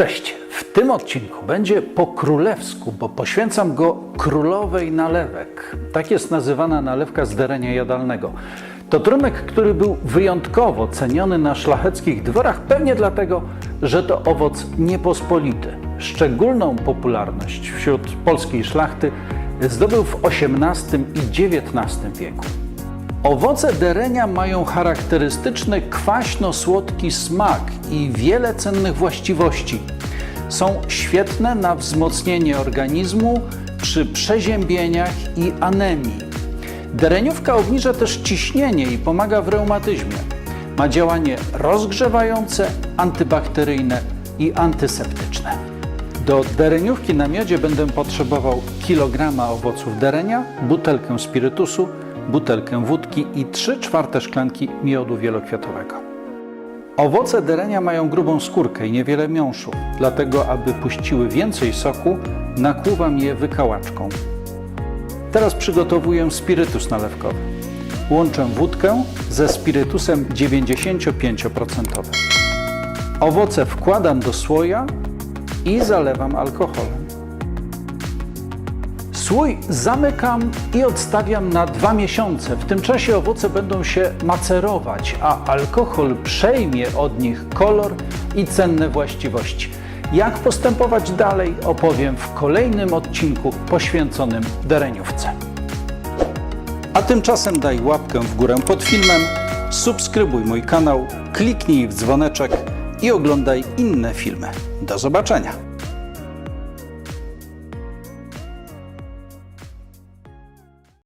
Cześć! W tym odcinku będzie po królewsku, bo poświęcam go królowej nalewek. Tak jest nazywana nalewka z derenia jadalnego. To trumek, który był wyjątkowo ceniony na szlacheckich dworach, pewnie dlatego, że to owoc niepospolity. Szczególną popularność wśród polskiej szlachty zdobył w XVIII i XIX wieku. Owoce derenia mają charakterystyczny kwaśno-słodki smak i wiele cennych właściwości. Są świetne na wzmocnienie organizmu przy przeziębieniach i anemii. Dereniówka obniża też ciśnienie i pomaga w reumatyzmie. Ma działanie rozgrzewające, antybakteryjne i antyseptyczne. Do dereniówki na miodzie będę potrzebował kilograma owoców derenia, butelkę spirytusu, butelkę wódki i 3 czwarte szklanki miodu wielokwiatowego. Owoce derenia mają grubą skórkę i niewiele miąższu, dlatego aby puściły więcej soku, nakłuwam je wykałaczką. Teraz przygotowuję spirytus nalewkowy. Łączę wódkę ze spirytusem 95%. Owoce wkładam do słoja i zalewam alkoholem. Słój zamykam i odstawiam na dwa miesiące. W tym czasie owoce będą się macerować, a alkohol przejmie od nich kolor i cenne właściwości. Jak postępować dalej, opowiem w kolejnym odcinku poświęconym dereniówce. A tymczasem daj łapkę w górę pod filmem, subskrybuj mój kanał, kliknij w dzwoneczek i oglądaj inne filmy. Do zobaczenia!